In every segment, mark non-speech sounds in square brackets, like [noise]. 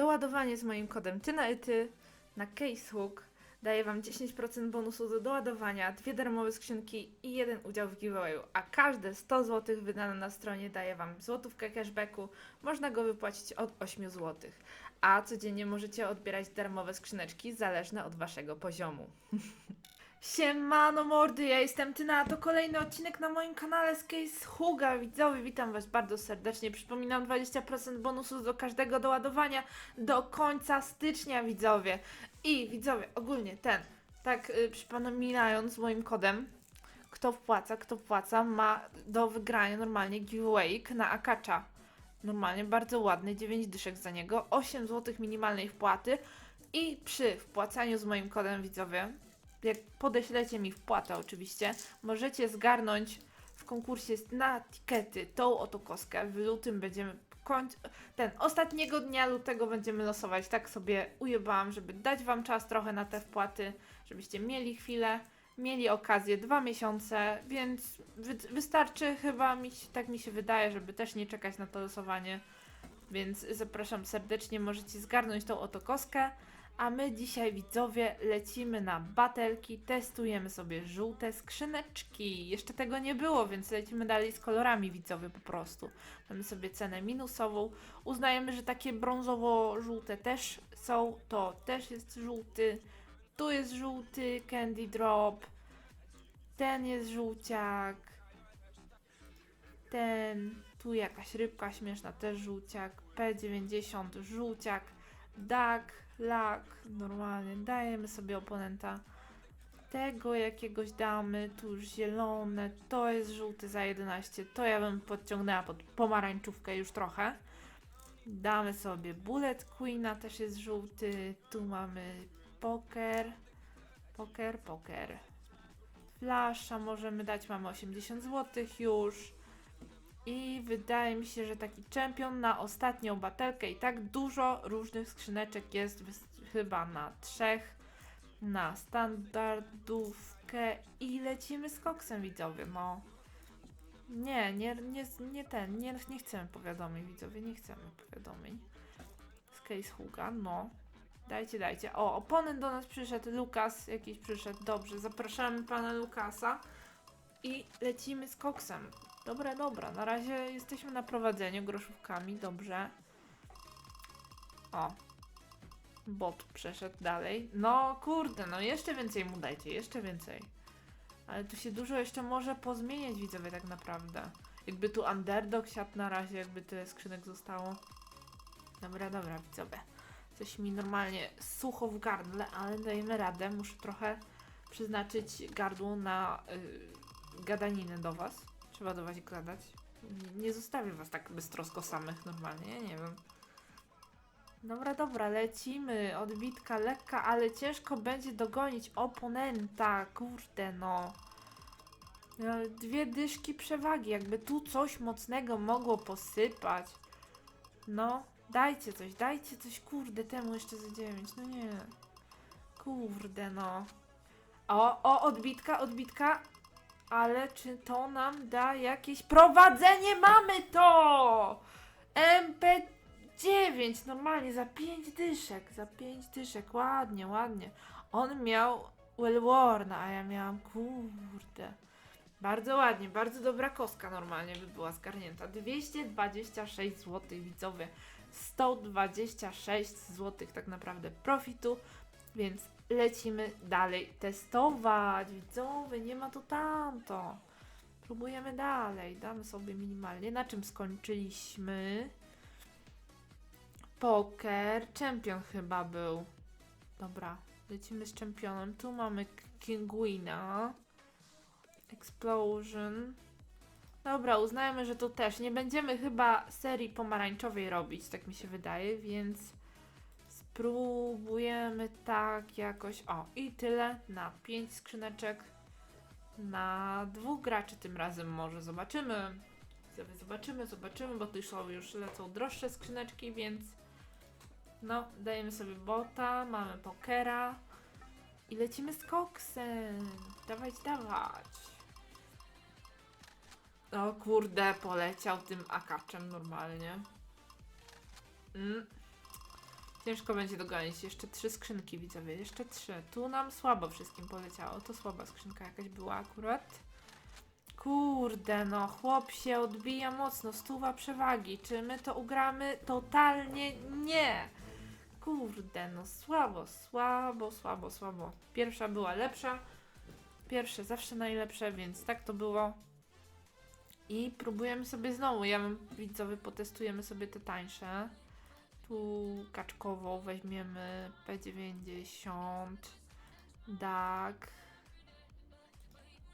Doładowanie z moim kodem. Ty na na Casehook daje Wam 10% bonusu do doładowania, dwie darmowe skrzynki i jeden udział w giveawayu, a każde 100 zł wydane na stronie daje Wam złotówkę cashbacku, można go wypłacić od 8 zł, a codziennie możecie odbierać darmowe skrzyneczki zależne od Waszego poziomu. [laughs] Siemano mordy, ja jestem Tyna, a to kolejny odcinek na moim kanale z Case Huga. Widzowie, witam Was bardzo serdecznie. Przypominam 20% bonusu do każdego doładowania do końca stycznia, widzowie. I widzowie, ogólnie ten, tak y, przypominając moim kodem, kto wpłaca, kto wpłaca, ma do wygrania normalnie giveaway na Akacza. Normalnie, bardzo ładny, 9 dyszek za niego, 8 zł minimalnej wpłaty i przy wpłacaniu z moim kodem widzowie, jak podeślecie mi wpłatę oczywiście, możecie zgarnąć w konkursie na tikety tą oto kostkę. W lutym będziemy końc... ten ostatniego dnia lutego będziemy losować. Tak sobie ujebałam, żeby dać wam czas trochę na te wpłaty, żebyście mieli chwilę, mieli okazję, dwa miesiące, więc wy... wystarczy chyba mi się, tak mi się wydaje, żeby też nie czekać na to losowanie. Więc zapraszam serdecznie, możecie zgarnąć tą oto kostkę. A my dzisiaj, widzowie, lecimy na batelki, testujemy sobie żółte skrzyneczki. Jeszcze tego nie było, więc lecimy dalej z kolorami, widzowie, po prostu. Mamy sobie cenę minusową. Uznajemy, że takie brązowo-żółte też są. To też jest żółty. Tu jest żółty candy drop. Ten jest żółciak. Ten, tu jakaś rybka śmieszna, też żółciak. P90, żółciak. Duck, lak, normalnie. Dajemy sobie oponenta. Tego jakiegoś damy, tu już zielone, to jest żółty za 11, to ja bym podciągnęła pod pomarańczówkę już trochę. Damy sobie Bullet Queena, też jest żółty, tu mamy poker, poker, poker. Flasha możemy dać, mamy 80 zł już. I wydaje mi się, że taki czempion na ostatnią batelkę i tak dużo różnych skrzyneczek jest chyba na trzech, na standardówkę i lecimy z koksem widzowie, no. Nie, nie, nie, nie ten, nie, nie chcemy powiadomień widzowie, nie chcemy powiadomień. Z Case Huga, no. Dajcie, dajcie. O, oponent do nas przyszedł, Lukas jakiś przyszedł, dobrze, zapraszamy pana Lukasa i lecimy z koksem. Dobra, dobra, na razie jesteśmy na prowadzeniu groszówkami, dobrze. O. Bot przeszedł dalej. No kurde, no jeszcze więcej mu dajcie, jeszcze więcej. Ale tu się dużo jeszcze może pozmieniać, widzowie, tak naprawdę. Jakby tu underdog siadł na razie, jakby tyle skrzynek zostało. Dobra, dobra, widzowie. Coś mi normalnie sucho w gardle, ale dajemy radę. Muszę trochę przeznaczyć gardło na y, gadaninę do Was. Trzeba do Was gadać. Nie, zostawię Was tak beztrosko samych normalnie, nie wiem. Dobra, dobra, lecimy. Odbitka lekka, ale ciężko będzie dogonić oponenta. Kurde, no. Dwie dyszki przewagi, jakby tu coś mocnego mogło posypać. No, dajcie coś, dajcie coś, kurde, temu jeszcze za no nie. Kurde, no. O, o, odbitka, odbitka. Ale czy to nam da jakieś prowadzenie? Mamy to! MP9, normalnie, za 5 dyszek, za 5 dyszek, ładnie, ładnie. On miał Wellworna, a ja miałam, kurde. Bardzo ładnie, bardzo dobra kostka normalnie by była zgarnięta. 226 zł widzowie, 126 zł tak naprawdę profitu, więc lecimy dalej testować. Widzowie, nie ma to tamto. Próbujemy dalej, damy sobie minimalnie. Na czym skończyliśmy? Poker, czempion chyba był. Dobra, lecimy z czempionem. Tu mamy Kinguina. Explosion. Dobra, uznajmy, że tu też nie będziemy chyba serii pomarańczowej robić, tak mi się wydaje, więc spróbujemy tak jakoś. O, i tyle na 5 skrzyneczek. Na dwóch graczy tym razem może zobaczymy. Zobaczymy, zobaczymy, bo tu już lecą droższe skrzyneczki, więc no, dajemy sobie bota, mamy pokera i lecimy z koksem. Dawać, dawać. O kurde, poleciał tym akaczem normalnie. Mm. Ciężko będzie dogonić. Jeszcze trzy skrzynki, widzowie. Jeszcze trzy. Tu nam słabo wszystkim poleciało. To słaba skrzynka jakaś była akurat. Kurde, no, chłop się odbija mocno. Stuwa przewagi. Czy my to ugramy? Totalnie nie. Kurde, no słabo, słabo, słabo, słabo. Pierwsza była lepsza. Pierwsze zawsze najlepsze, więc tak to było. I próbujemy sobie znowu. Ja bym widzowie potestujemy sobie te tańsze. Tu kaczkową weźmiemy P90. DAG.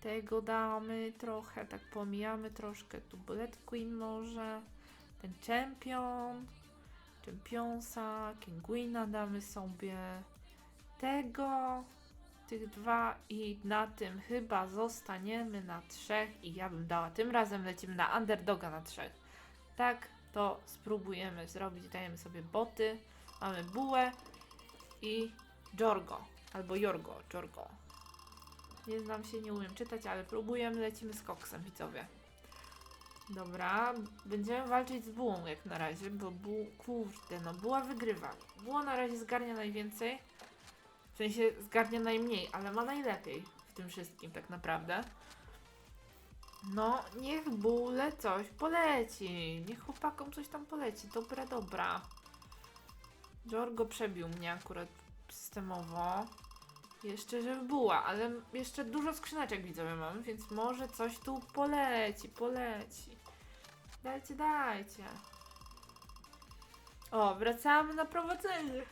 Tego damy trochę, tak pomijamy troszkę. Tu Bullet Queen może. Ten Champion. Championsa. Kinguina damy sobie. Tego. Tych dwa i na tym chyba zostaniemy na trzech i ja bym dała. Tym razem lecimy na underdoga na trzech. Tak, to spróbujemy zrobić. Dajemy sobie boty. Mamy bułę i Jorgo. Albo Jorgo, Jorgo. Nie znam się, nie umiem czytać, ale próbujemy. Lecimy z koksem, widzowie. Dobra, będziemy walczyć z bułą jak na razie, bo bu... Kurde, no buła wygrywa. Buła na razie zgarnia najwięcej. W sensie zgarnia najmniej, ale ma najlepiej w tym wszystkim tak naprawdę. No, niech bóle coś poleci. Niech chłopakom coś tam poleci. Dobra, dobra. Jorgo przebił mnie akurat systemowo. Jeszcze, że buła, ale jeszcze dużo skrzyneczek widzowie mam, więc może coś tu poleci, poleci. Dajcie, dajcie. O, wracamy na prowadzenie.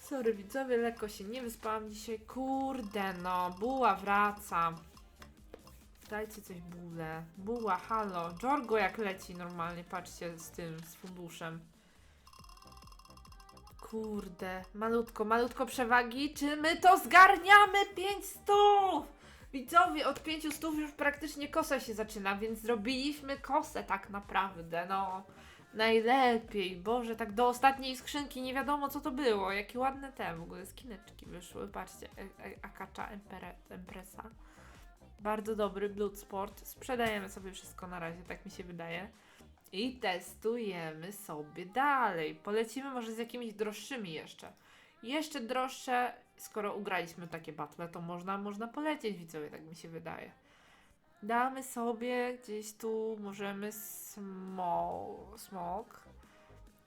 Sorry widzowie, lekko się nie wyspałam dzisiaj. Kurde no, buła wraca. Dajcie coś bule. Buła, halo. Jorgo jak leci normalnie, patrzcie z tym, z funduszem. Kurde, malutko, malutko przewagi. Czy my to zgarniamy? 500! Widzowie, od 500 już praktycznie kosa się zaczyna, więc zrobiliśmy kosę tak naprawdę, no. Najlepiej, Boże, tak do ostatniej skrzynki nie wiadomo co to było. Jakie ładne te w ogóle skineczki wyszły. Patrzcie, e- e- Akacza Empresa. Bardzo dobry Bloodsport. Sprzedajemy sobie wszystko na razie, tak mi się wydaje. I testujemy sobie dalej. Polecimy może z jakimiś droższymi jeszcze. Jeszcze droższe, skoro ugraliśmy takie battle, to można, można polecieć widzowie, tak mi się wydaje. Damy sobie gdzieś tu, możemy smok.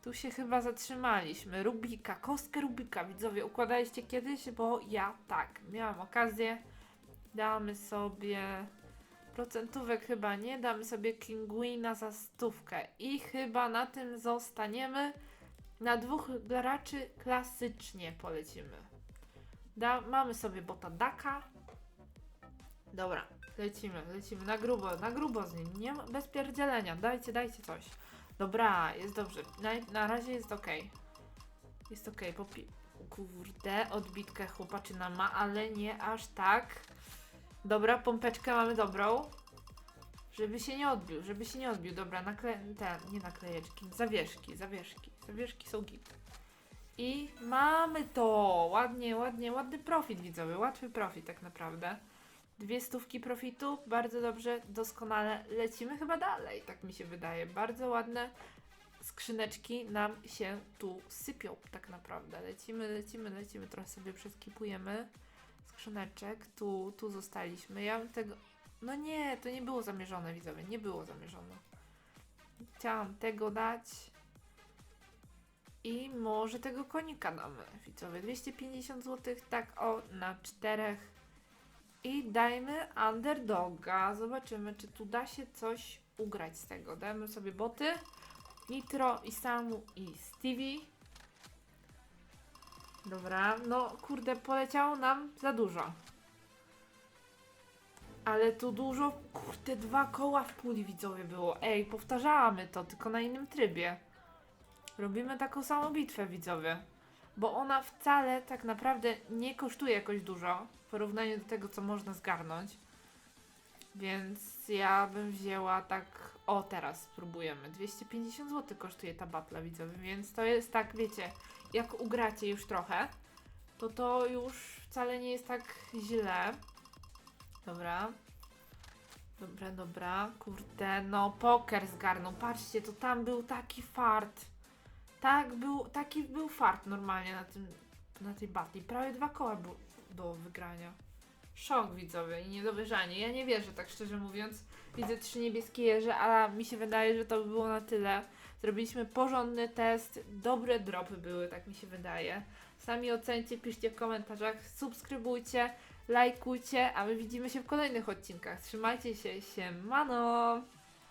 Tu się chyba zatrzymaliśmy. Rubika, kostkę Rubika, widzowie, układaliście kiedyś? Bo ja tak, miałam okazję. Damy sobie procentówek chyba nie, damy sobie Kinguina za stówkę i chyba na tym zostaniemy. Na dwóch graczy klasycznie polecimy. Da, mamy sobie bota Daka. Dobra, lecimy, lecimy na grubo, na grubo z nim, nie bez pierdzielenia, dajcie, dajcie coś. Dobra, jest dobrze, na, na razie jest ok. Jest ok, popi... Kurde, odbitkę chłopaczyna ma, ale nie aż tak. Dobra, pompeczkę mamy dobrą. Żeby się nie odbił, żeby się nie odbił. Dobra, nakle... te, nie naklejeczki, zawieszki, zawieszki. Zawieszki są git. I mamy to! Ładnie, ładnie, ładny profit widzowie, łatwy profit tak naprawdę. Dwie stówki profitu, bardzo dobrze, doskonale. Lecimy chyba dalej, tak mi się wydaje. Bardzo ładne skrzyneczki nam się tu sypią tak naprawdę. Lecimy, lecimy, lecimy, trochę sobie przeskipujemy skrzyneczek. Tu, tu zostaliśmy. Ja bym tego... No nie, to nie było zamierzone, widzowie. Nie było zamierzone. Chciałam tego dać. I może tego konika damy, widzowie. 250 zł, tak o, na czterech. I dajmy underdoga. Zobaczymy, czy tu da się coś ugrać z tego. Dajmy sobie boty. Nitro, i Samu, i Stevie. Dobra, no kurde, poleciało nam za dużo. Ale tu dużo, kurde, dwa koła w puli widzowie było. Ej, powtarzamy to, tylko na innym trybie. Robimy taką samą bitwę widzowie. Bo ona wcale tak naprawdę nie kosztuje jakoś dużo w porównaniu do tego, co można zgarnąć. Więc ja bym wzięła tak. O, teraz spróbujemy. 250 zł kosztuje ta batla, widzowie, więc to jest tak, wiecie, jak ugracie już trochę, to to już wcale nie jest tak źle. Dobra. Dobra, dobra. Kurde, no poker zgarnął. Patrzcie, to tam był taki fart. Tak, był, taki był fart normalnie na tym, na tej batli. Prawie dwa koła było do wygrania. Szok widzowie i niedowierzanie. Ja nie wierzę, tak szczerze mówiąc. Widzę trzy niebieskie jeże, a mi się wydaje, że to by było na tyle. Zrobiliśmy porządny test, dobre dropy były, tak mi się wydaje. Sami ocencie, piszcie w komentarzach, subskrybujcie, lajkujcie, a my widzimy się w kolejnych odcinkach. Trzymajcie się, siemano!